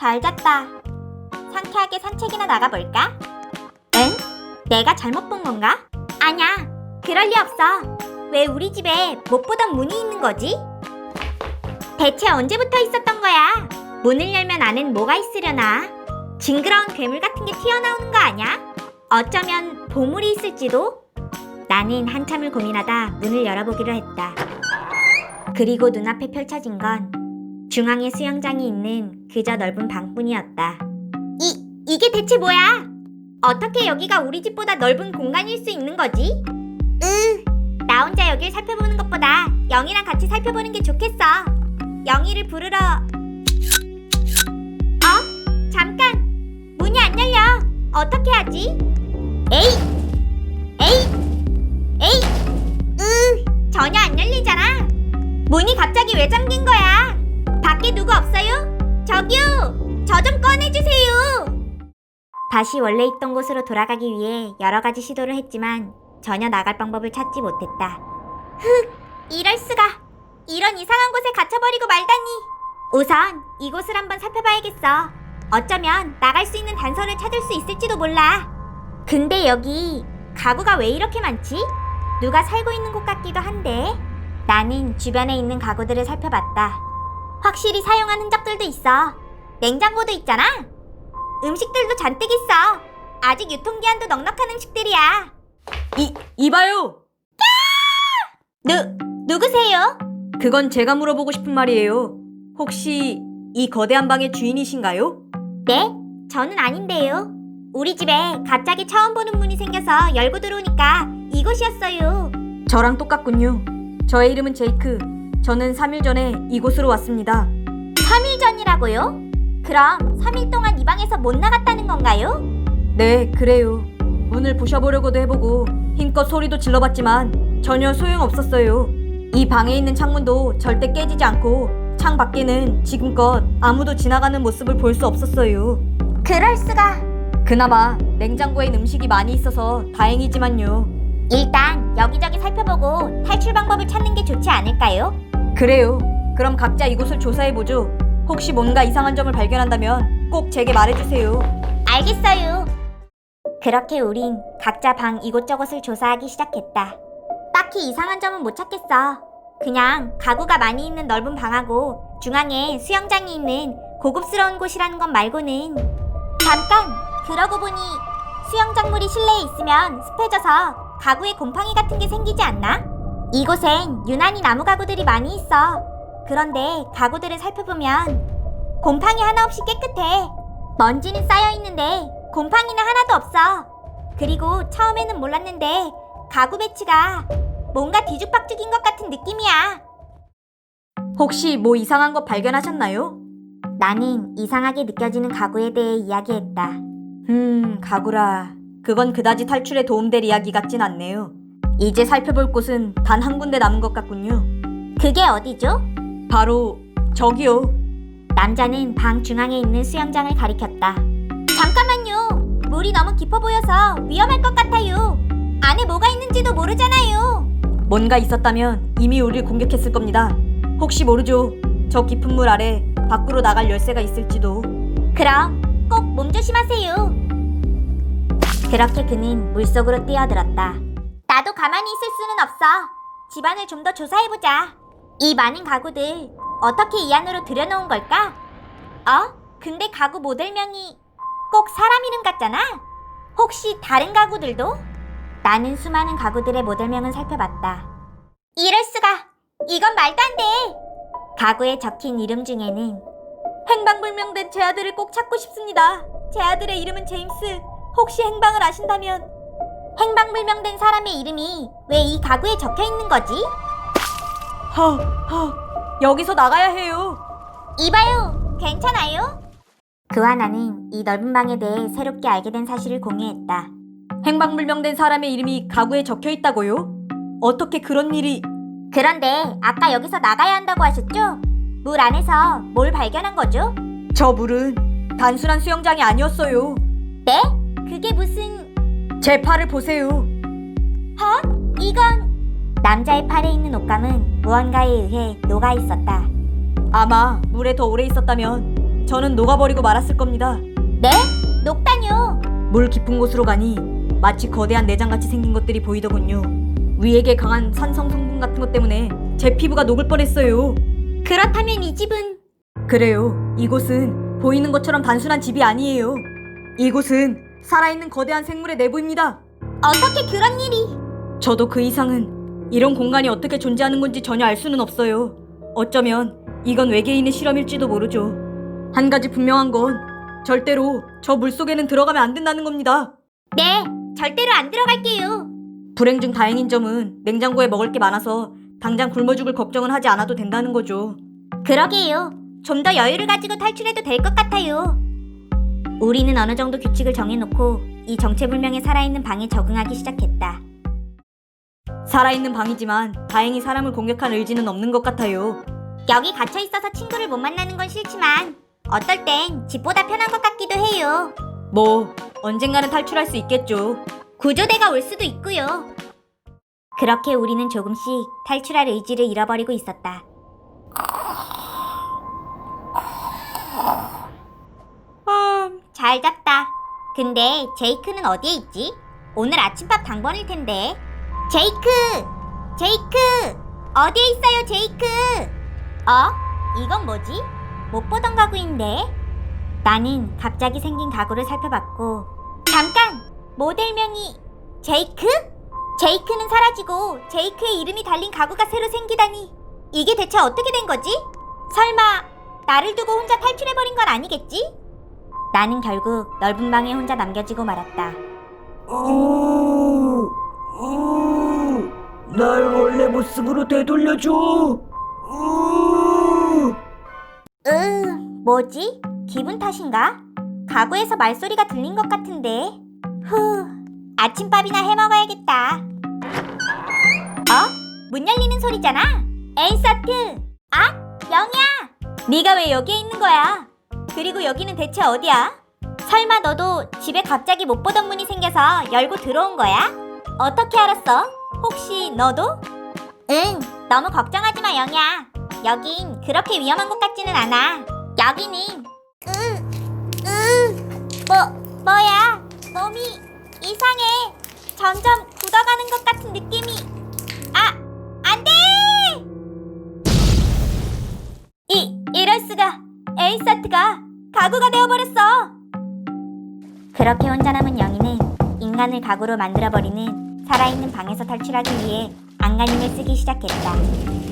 잘 잤다. 상쾌하게 산책이나 나가볼까? 응? 내가 잘못 본 건가? 아냐, 그럴 리 없어. 왜 우리 집에 못 보던 문이 있는 거지? 대체 언제부터 있었던 거야? 문을 열면 안엔 뭐가 있으려나? 징그러운 괴물 같은 게 튀어나오는 거 아냐? 어쩌면 보물이 있을지도? 나는 한참을 고민하다 문을 열어보기로 했다. 그리고 눈앞에 펼쳐진 건 중앙에 수영장이 있는 그저 넓은 방뿐이었다. 이, 이게 대체 뭐야? 어떻게 여기가 우리 집보다 넓은 공간일 수 있는 거지? 으, 나 혼자 여길 살펴보는 것보다 영희랑 같이 살펴보는 게 좋겠어. 영희를 부르러. 어? 잠깐! 문이 안 열려! 어떻게 하지? 에이! 에이! 에이! 으, 전혀 안 열리잖아! 문이 갑자기 왜 잠긴 거야? 밖에 누구 없어요? 저기요! 저 좀 꺼내주세요! 다시 원래 있던 곳으로 돌아가기 위해 여러 가지 시도를 했지만 전혀 나갈 방법을 찾지 못했다. 흑! 이럴 수가! 이런 이상한 곳에 갇혀버리고 말다니! 우선 이곳을 한번 살펴봐야겠어. 어쩌면 나갈 수 있는 단서를 찾을 수 있을지도 몰라. 근데 여기 가구가 왜 이렇게 많지? 누가 살고 있는 곳 같기도 한데. 나는 주변에 있는 가구들을 살펴봤다. 확실히 사용한 흔적들도 있어. 냉장고도 있잖아. 음식들도 잔뜩 있어. 아직 유통기한도 넉넉한 음식들이야. 이, 이봐요! 누, 누구세요? 그건 제가 물어보고 싶은 말이에요. 혹시 이 거대한 방의 주인이신가요? 네? 저는 아닌데요. 우리 집에 갑자기 처음 보는 문이 생겨서 열고 들어오니까 이곳이었어요. 저랑 똑같군요. 저의 이름은 제이크. 저는 3일 전에 이곳으로 왔습니다. 3일 전이라고요? 그럼 3일 동안 이 방에서 못 나갔다는 건가요? 네, 그래요. 문을 부셔보려고도 해보고 힘껏 소리도 질러봤지만 전혀 소용없었어요. 이 방에 있는 창문도 절대 깨지지 않고 창 밖에는 지금껏 아무도 지나가는 모습을 볼 수 없었어요. 그럴 수가. 그나마 냉장고엔 음식이 많이 있어서 다행이지만요. 일단 여기저기 살펴보고 탈출 방법을 찾는 게 좋지 않을까요? 그래요. 그럼 각자 이곳을 조사해보죠. 혹시 뭔가 이상한 점을 발견한다면 꼭 제게 말해주세요. 알겠어요. 그렇게 우린 각자 방 이곳저곳을 조사하기 시작했다. 딱히 이상한 점은 못 찾겠어. 그냥 가구가 많이 있는 넓은 방하고 중앙에 수영장이 있는 고급스러운 곳이라는 것 말고는 잠깐 그러고 보니 수영장물이 실내에 있으면 습해져서 가구에 곰팡이 같은 게 생기지 않나? 이곳엔 유난히 나무 가구들이 많이 있어. 그런데 가구들을 살펴보면 곰팡이 하나 없이 깨끗해. 먼지는 쌓여 있는데 곰팡이는 하나도 없어. 그리고 처음에는 몰랐는데 가구 배치가 뭔가 뒤죽박죽인 것 같은 느낌이야. 혹시 뭐 이상한 것 발견하셨나요? 나는 이상하게 느껴지는 가구에 대해 이야기했다. 음, 가구라. 그건 그다지 탈출에 도움될 이야기 같진 않네요. 이제 살펴볼 곳은 단 한 군데 남은 것 같군요. 그게 어디죠? 바로 저기요. 남자는 방 중앙에 있는 수영장을 가리켰다. 잠깐만요. 물이 너무 깊어 보여서 위험할 것 같아요. 안에 뭐가 있는지도 모르잖아요. 뭔가 있었다면 이미 우리를 공격했을 겁니다. 혹시 모르죠. 저 깊은 물 아래 밖으로 나갈 열쇠가 있을지도. 그럼 꼭 몸조심하세요. 그렇게 그는 물속으로 뛰어들었다. 나도 가만히 있을 수는 없어. 집안을 좀 더 조사해보자. 이 많은 가구들 어떻게 이 안으로 들여놓은 걸까? 어? 근데 가구 모델명이 꼭 사람 이름 같잖아? 혹시 다른 가구들도? 나는 수많은 가구들의 모델명을 살펴봤다. 이럴 수가! 이건 말도 안 돼! 가구에 적힌 이름 중에는 행방불명된 제 아들을 꼭 찾고 싶습니다. 제 아들의 이름은 제임스. 혹시 행방을 아신다면 행방불명된 사람의 이름이 왜 이 가구에 적혀 있는 거지? 허, 허, 여기서 나가야 해요. 이봐요, 괜찮아요? 그와 나는 이 넓은 방에 대해 새롭게 알게 된 사실을 공유했다. 행방불명된 사람의 이름이 가구에 적혀 있다고요? 어떻게 그런 일이... 그런데 아까 여기서 나가야 한다고 하셨죠? 물 안에서 뭘 발견한 거죠? 저 물은 단순한 수영장이 아니었어요. 네? 그게 무슨... 제 팔을 보세요. 헛? 이건... 남자의 팔에 있는 옷감은 무언가에 의해 녹아 있었다. 아마 물에 더 오래 있었다면 저는 녹아버리고 말았을 겁니다. 네? 녹다뇨. 물 깊은 곳으로 가니 마치 거대한 내장같이 생긴 것들이 보이더군요. 위에게 강한 산성 성분 같은 것 때문에 제 피부가 녹을 뻔했어요. 그렇다면 이 집은 그래요. 이곳은 보이는 것처럼 단순한 집이 아니에요. 이곳은 살아있는 거대한 생물의 내부입니다. 어떻게 그런 일이? 저도 그 이상은 이런 공간이 어떻게 존재하는 건지 전혀 알 수는 없어요. 어쩌면 이건 외계인의 실험일지도 모르죠. 한 가지 분명한 건 절대로 저 물속에는 들어가면 안 된다는 겁니다. 네, 절대로 안 들어갈게요. 불행 중 다행인 점은 냉장고에 먹을 게 많아서 당장 굶어 죽을 걱정은 하지 않아도 된다는 거죠. 그러게요. 좀 더 여유를 가지고 탈출해도 될 것 같아요. 우리는 어느 정도 규칙을 정해놓고 이 정체불명의 살아있는 방에 적응하기 시작했다. 살아있는 방이지만 다행히 사람을 공격할 의지는 없는 것 같아요. 여기 갇혀 있어서 친구를 못 만나는 건 싫지만 어떨 땐 집보다 편한 것 같기도 해요. 뭐 언젠가는 탈출할 수 있겠죠. 구조대가 올 수도 있고요. 그렇게 우리는 조금씩 탈출할 의지를 잃어버리고 있었다. 잘 잤다. 근데 제이크는 어디에 있지? 오늘 아침밥 당번일 텐데. 제이크! 제이크! 어디에 있어요, 제이크? 어? 이건 뭐지? 못 보던 가구인데? 나는 갑자기 생긴 가구를 살펴봤고 잠깐! 모델명이 제이크? 제이크는 사라지고 제이크의 이름이 달린 가구가 새로 생기다니 이게 대체 어떻게 된 거지? 설마 나를 두고 혼자 탈출해버린 건 아니겠지? 나는 결국 넓은 방에 혼자 남겨지고 말았다. 날 원래 모습으로 되돌려줘. 으, 뭐지? 기분 탓인가? 가구에서 말소리가 들린 것 같은데. 후, 아침밥이나 해 먹어야겠다. 어? 문 열리는 소리잖아. 에이서트. 아, 영이야. 네가 왜 여기에 있는 거야? 그리고 여기는 대체 어디야? 설마 너도 집에 갑자기 못 보던 문이 생겨서 열고 들어온 거야? 어떻게 알았어? 혹시 너도? 응, 너무 걱정하지 마, 영이야. 여긴 그렇게 위험한 곳 같지는 않아. 여기는 으, 으, 뭐 가구가 되어버렸어. 그렇게 혼자 남은 영희는 인간을 가구로 만들어버리는 살아있는 방에서 탈출하기 위해 안간힘을 쓰기 시작했다.